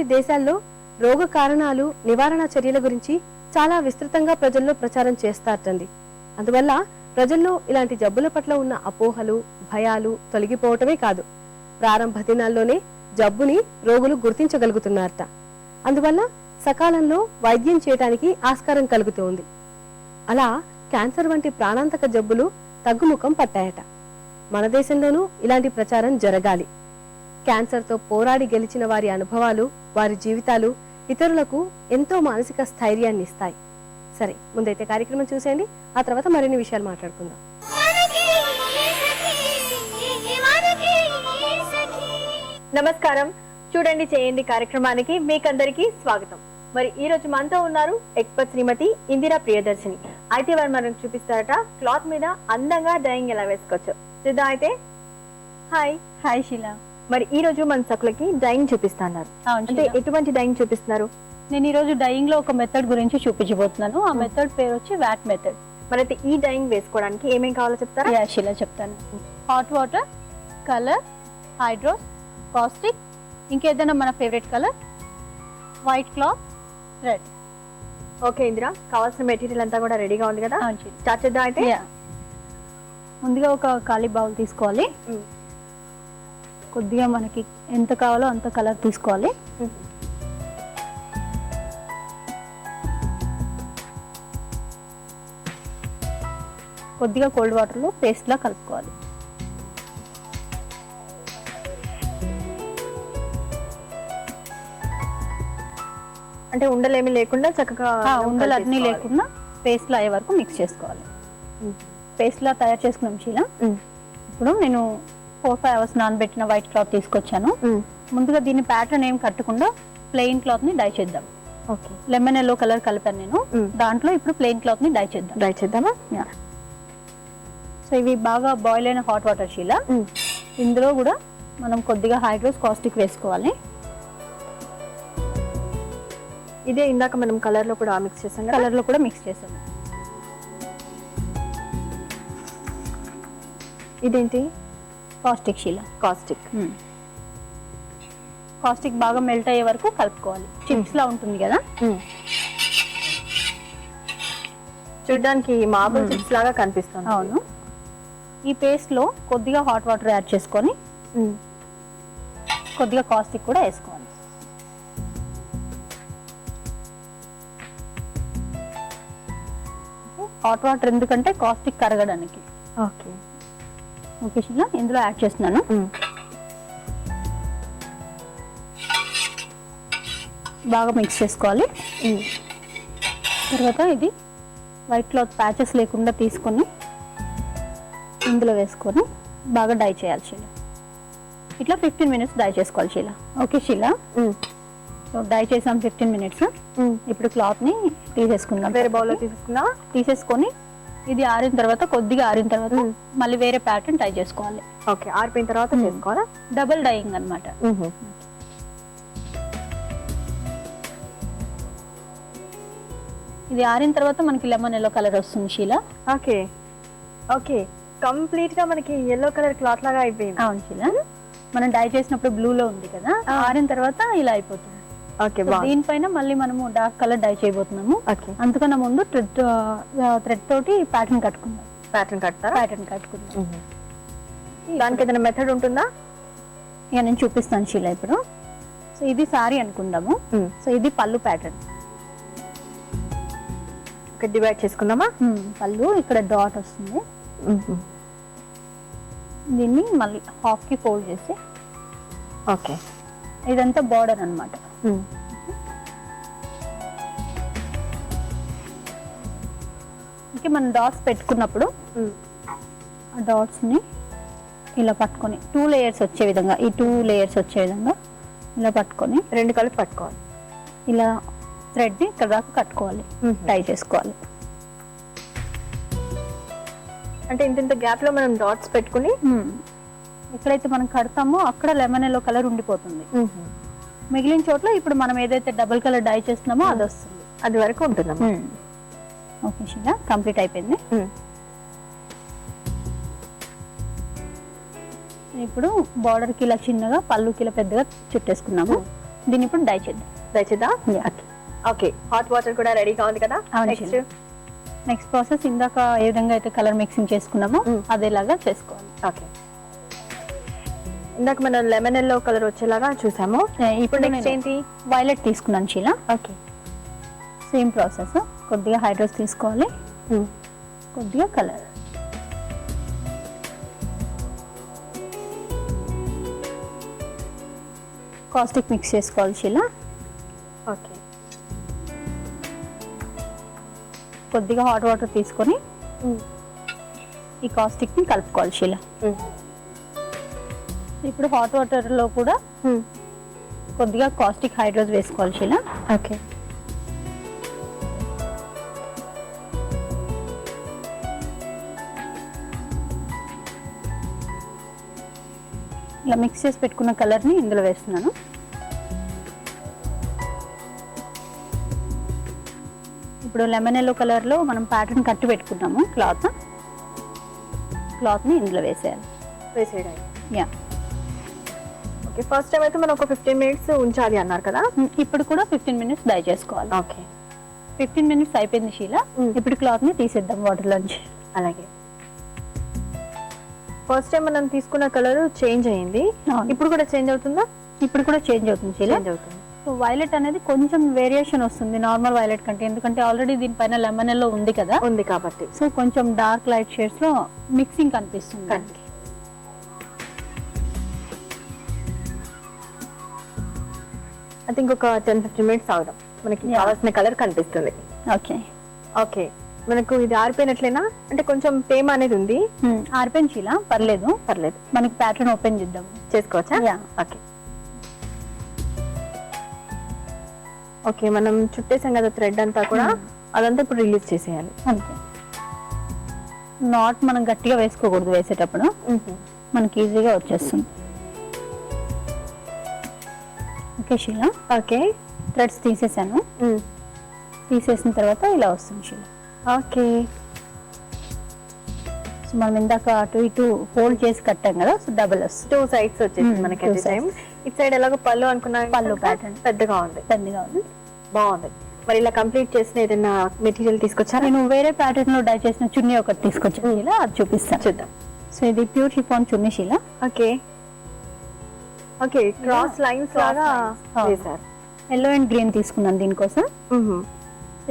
వంటి దేశాల్లో రోగ కారణాలు నివారణ చర్యల గురించి చాలా విస్తృతంగా ప్రజల్లో ప్రచారం చేస్తారటండి. అందువల్ల ప్రజల్లో ఇలాంటి జబ్బుల పట్ల ఉన్న అపోహలు భయాలు తొలగిపోవటమే కాదు. ప్రారంభ దినాల్లోనే జబ్బుని రోగులు గుర్తించగలుగుతున్నారట. అందువల్ల సకాలంలో వైద్యం చేయటానికి ఆస్కారం కలుగుతోంది. అలా క్యాన్సర్ వంటి ప్రాణాంతక జబ్బులు తగ్గుముఖం పట్టాయట. మన దేశంలోనూ ఇలాంటి ప్రచారం జరగాలి. క్యాన్సర్తో పోరాడి గెలిచిన వారి అనుభవాలు వారి జీవితాలు ఇతరులకు ఎంతో మానసిక స్థైర్యాన్ని ఇస్తాయి. సరే ముందైతే కార్యక్రమం చూసేయండి. ఆ తర్వాత మరిన్ని విషయాలు మాట్లాడుకుందాం. నమస్కారం. చూడండి చేయండి కార్యక్రమానికి మీకందరికీ స్వాగతం. మరి ఈ రోజు మనతో ఉన్నారు ఎక్స్పర్ట్ శ్రీమతి ఇందిరా ప్రియదర్శిని. అయితే వారు మనకు చూపిస్తారట క్లాత్ మీద అందంగా డైయింగ్ ఎలా వేసుకోవచ్చు? సిద్ధా అయితే. హాయ్. హాయ్ శీలా. మరి ఈ రోజు మన సకులకి డైయింగ్ చూపిస్తున్నారు. అంటే. ఎటువంటి డైయింగ్ చూపిస్తున్నారు? నేను ఈ రోజు డైయింగ్లో ఒక మెథడ్ గురించి చూపించబోతున్నాను. ఆ మెథడ్ పేరు వచ్చి వ్యాట్ మెథడ్ మరి అయితే ఈ డైయింగ్ వేసుకోవడానికి ఏమేం కావాలో చెప్తారా? శీలా చెప్తాను. Hot water colour hydros caustic ఇంకేదైనా మన favourite colour white cloth red okay Indira కావాల్సిన మెటీరియల్ అంతా కూడా రెడీగా ఉంది కదా? స్టార్ట్ చేద్దాం అయితే. ముందుగా ఒక ఖాళీ బౌల్ తీసుకోవాలి. మ్మ్. కొద్దిగా మనకి ఎంత కావాలో అంత కలర్ తీసుకోవాలి. కొద్దిగా కోల్డ్ వాటర్లో పేస్ట్లా కలుపుకోవాలి అంటే ఉండలేమి లేకుండా చక్కగా ఉండలు అన్నీ. లేకుండా పేస్ట్లా అయ్యే వరకు మిక్స్ చేసుకోవాలి. పేస్ట్లా తయారు చేసుకున్నాం శీల. ఇప్పుడు నేను ఫోర్ ఫైవ్ అవర్స్ నానబెట్టిన వైట్ క్లాత్ తీసుకొచ్చాను. ముందుగా దీని ప్యాటర్న్ ఏం కట్టకుండా ప్లెయిన్ క్లాత్ని డై చేద్దాం. ఓకే. లెమన్ ఎల్లో కలర్ కలిపాను నేను. దాంట్లో ఇప్పుడు ప్లెయిన్ క్లాత్ని డై చేద్దాం. ట్రై చేద్దామా? సో ఇవి బాగా బాయిల్ అయిన హాట్ వాటర్ మ్మ్. ఇందులో కూడా మనం కొద్దిగా హైడ్రోస్ కాస్టిక్ వేసుకోవాలి. ఇదే ఇందాక మనం కలర్లో కూడా మిక్స్ చేసాం కలర్లో కూడా మిక్స్ చేసాము. ఇదేంటి? కాస్టిక్ శీల. కాస్టిక్ కాస్టిక్ బాగా మెల్ట్ అయ్యే వరకు కలుపుకోవాలి. చిప్స్ లా ఉంటుంది కదా? చూడడానికి మార్బుల్ మ్మ్. చిప్స్ లాగా కనిపిస్తుంది. అవును. ఈ పేస్ట్లో కొద్దిగా హాట్ వాటర్ యాడ్ చేసుకొని మ్మ్. కొద్దిగా కాస్టిక్ కూడా వేసుకోవాలి. హాట్ వాటర్ ఎందుకంటే కాస్టిక్ కరగడానికి. ఓకే ఇందులో యాడ్ చేస్తున్నాను. బాగా మిక్స్ చేసుకోవాలి. తర్వాత ఇది వైట్ క్లాత్ ప్యాచెస్ లేకుండా తీసుకొని ఇందులో వేసుకొని బాగా డై చేయాలి శీల ఇట్లా ఫిఫ్టీన్ మినిట్స్ డై చేసుకోవాలి శీల ఓకే. సో డై చేసాం ఫిఫ్టీన్ మినిట్స్. ఇప్పుడు క్లాత్ని తీసేసుకుందాం వేరే బౌల్లో తీసుకుందా తీసేసుకొని ఇది ఆరిన తర్వాత కొద్దిగా ఆరిన తర్వాత. మళ్ళీ వేరే ప్యాటర్న్ డై చేసుకోవాలి. ఓకే ఆరిపోయిన తర్వాత. చేసుకోవాలా? డబుల్ డైయింగ్ అన్నమాట. ఇది ఆరిన తర్వాత మనకి లెమన్ ఎల్లో కలర్ వస్తుంది శీల. ఓకే. ఓకే కంప్లీట్గా మనకి ఎల్లో కలర్ క్లాత్ లాగా అయిపోయింది. అవును శీల. మనం డై చేసినప్పుడు బ్లూ లో ఉంది కదా. ఆరిన తర్వాత ఇలా అయిపోతుంది. దీనిపైన మళ్ళీ మనము డార్క్ కలర్ డై చేయబోతున్నాము. ఓకే అందుకన్నా ముందు థ్రెడ్ థ్రెడ్ తోటి ప్యాటర్న్ కట్టుకుందాం. ప్యాటర్న్ కడతారా? ప్యాటర్న్ కట్టుకుందాం. దానికి ఏదైనా మెథడ్ ఉంటుందా? ఇక నేను చూపిస్తాను శీల ఇప్పుడు. సో ఇది సారీ అనుకుందాము. సో ఇది పళ్ళు ప్యాటర్న్ డివైడ్ చేసుకుందామా? పళ్ళు ఇక్కడ డాట్ వస్తుంది. దీన్ని మళ్ళీ హాఫ్కి ఫోల్డ్ చేసి ఓకే. ఇదంతా బార్డర్ అన్నమాట. ఇంకే మనం డాట్స్ పెట్టుకున్నప్పుడు ఆ డాట్స్ని ఇలా పట్టుకొని టూ లేయర్స్ వచ్చే విధంగా ఈ టూ లేయర్స్ వచ్చే విధంగా ఇలా పట్టుకొని రెండు కలిపి పట్టుకోవాలి. ఇలా థ్రెడ్ని ఇక్కడ దాకా కట్టుకోవాలి టై చేసుకోవాలి. అంటే ఇంత ఇంత గ్యాప్లో మనం డాట్స్ పెట్టుకుని ఎక్కడైతే మనం కడతామో అక్కడ లెమన్ ఎల్లో కలర్ ఉండిపోతుంది. మిగిలిన చోట్ల ఇప్పుడు మనం ఏదైతే డబుల్ కలర్ డై చేస్తున్నామో అది వస్తుంది అది వరకు ఉంటుందమ్మా. ఓకే శిలా కంప్లీట్ అయిపోయింది. ఇప్పుడు బార్డర్కి ఇలా చిన్నగా పళ్ళుకి ఇలా పెద్దగా చుట్టేసుకున్నాము. దీన్ని ఇప్పుడు డై చేద్దాం. దయచేద్దా Yeah. ఓకే హాట్ వాటర్ కూడా రెడీగా ఉంది కదా? నెక్స్ట్. నెక్స్ట్ ప్రాసెస్ ఇందాక ఏ విధంగా అయితే కలర్ మిక్సింగ్ చేసుకున్నామో. అదేలాగా చేసుకోవాలి. ఓకే ఇందాక మనం లెమన్ ఎల్లో కలర్ వచ్చేలాగా చూసాము. ఇప్పుడు నెక్స్ట్ ఏంటి? వైలెట్ తీసుకున్నాను చీల. ఓకే సేమ్ ప్రాసెస్ కొద్దిగా హైడ్రోస్ తీసుకోవాలి. కొద్దిగా కలర్ కాస్టిక్ మిక్స్ చేసుకోవాలి శీల ఓకే కొద్దిగా హాట్ వాటర్ తీసుకొని ఈ కాస్టిక్ని కలుపుకోవాలి శీల ఇప్పుడు హాట్ వాటర్లో కూడా కొద్దిగా కాస్టిక్ హైడ్రోస్ వేసుకోవాలి శీల. ఓకే ఇలా మిక్స్ చేసి పెట్టుకున్న కలర్ని ఇందులో వేస్తున్నాను. ఇప్పుడు లెమన్ ఎల్లో కలర్లో మనం ప్యాటర్న్ కట్టి పెట్టుకున్నాము క్లాత్ క్లాత్ని ఇందులో వేసేయాలి. వేసేయడానికి. యా ఓకే ఫస్ట్ టైం అయితే మనం ఒక ఫిఫ్టీన్ మినిట్స్ ఉంచాలి అన్నారు కదా? ఇప్పుడు కూడా ఫిఫ్టీన్ మినిట్స్ డై చేసుకోవాలి. ఓకే ఫిఫ్టీన్ మినిట్స్ అయిపోయింది షీల. ఇప్పుడు క్లాత్ని తీసేద్దాం వాటర్లోంచి అలాగే. ఫస్ట్ టైం మనం తీసుకున్న కలర్ చేంజ్ అయ్యింది అవును. ఇప్పుడు కూడా చేంజ్ అవుతుందా? ఇప్పుడు కూడా చేంజ్ అవుతుంది షీల చేంజ్ అవుతుంది. సో వైలెట్ అనేది కొంచెం వేరియేషన్ వస్తుంది నార్మల్ వైలెట్ కంటే. ఎందుకంటే ఆల్రెడీ దీనిపైన లెమన్ ఎల్లో ఉంది కదా. ఉంది కాబట్టి. సో కొంచెం డార్క్ లైట్ షేడ్స్లో మిక్సింగ్ కనిపిస్తుంది. ఐ థింక్ ఒక టెన్ ఫిఫ్టీన్ మినిట్స్ ఆగుదాం మనకి. కావాల్సిన కలర్ కనిపిస్తుంది. ఓకే ఓకే మనకు ఇది ఆరిపోయినట్లేనా? అంటే కొంచెం తేమ అనేది ఉంది. ఆర్పెన్ చీల పర్లేదు. పర్లేదు. మనకి ప్యాటర్న్ ఓపెన్ చేద్దాం. చేసుకోవచ్చా. ఓకే ఓకే మనం చుట్టేసాం కదా థ్రెడ్ అంతా కూడా. Hmm. అదంతా ఇప్పుడు రిలీజ్ చేసేయాలి. అంతే. నాట్ మనం గట్టిగా వేసుకోకూడదు వేసేటప్పుడు. మనకి ఈజీగా వచ్చేస్తుంది. Okay okay. థ్రెడ్స్ తీసేసాను. తీసేసిన తర్వాత ఇలా వస్తుంది శీల ఓకే. సో మనం ఇందాక అటు ఇటు హోల్డ్ చేసి కట్టాం కదా సో డబుల్ వస్తుంది. టూ సైడ్స్ వచ్చేసి మనకి టైం ఇటు సైడ్ ఎలాగో పళ్ళు అనుకున్నా పళ్ళు pattern. పెద్దగా ఉంది. పెద్దగా ఉంది. బాగుంది. మరి ఇలా కంప్లీట్ చేసిన ఏదైనా మెటీరియల్ తీసుకొచ్చారా? నేను వేరే ప్యాటర్న్లో డై చేసిన చున్నీ ఒకటి తీసుకొచ్చాను శీల అది చూపిస్తాను. చూద్దాం. సో ఇది ప్యూర్ షిఫాన్ చున్నీ శీల ఓకే. ఓకే క్రాస్ లైన్స్ లాగా. వేశారు ఎల్లో అండ్ గ్రీన్ తీసుకున్నాను దీనికోసం.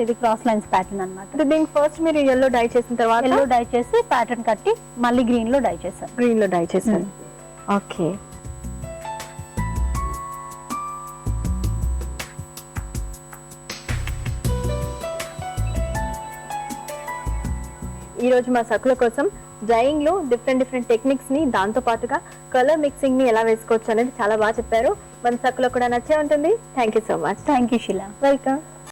ఇది క్రాస్ లైన్స్ ప్యాటర్న్ అన్నమాట. అంటే దీనికి ఫస్ట్ మీరు ఎల్లో డై చేసిన తర్వాత? ఎల్లో డై చేసి ప్యాటర్న్ కట్టి మళ్ళీ గ్రీన్లో డై చేశాను. గ్రీన్లో డై చేశారు. ఓకే. ఈ రోజు మా సకుల కోసం డ్రైయింగ్లో డిఫరెంట్ డిఫరెంట్ టెక్నిక్స్ని దాంతో పాటుగా కలర్ మిక్సింగ్ని ఎలా వేసుకోవచ్చు అనేది చాలా బాగా చెప్పారు. మన సకుల కూడా నచ్చే ఉంటుంది. Thank you so much thank you Sheela welcome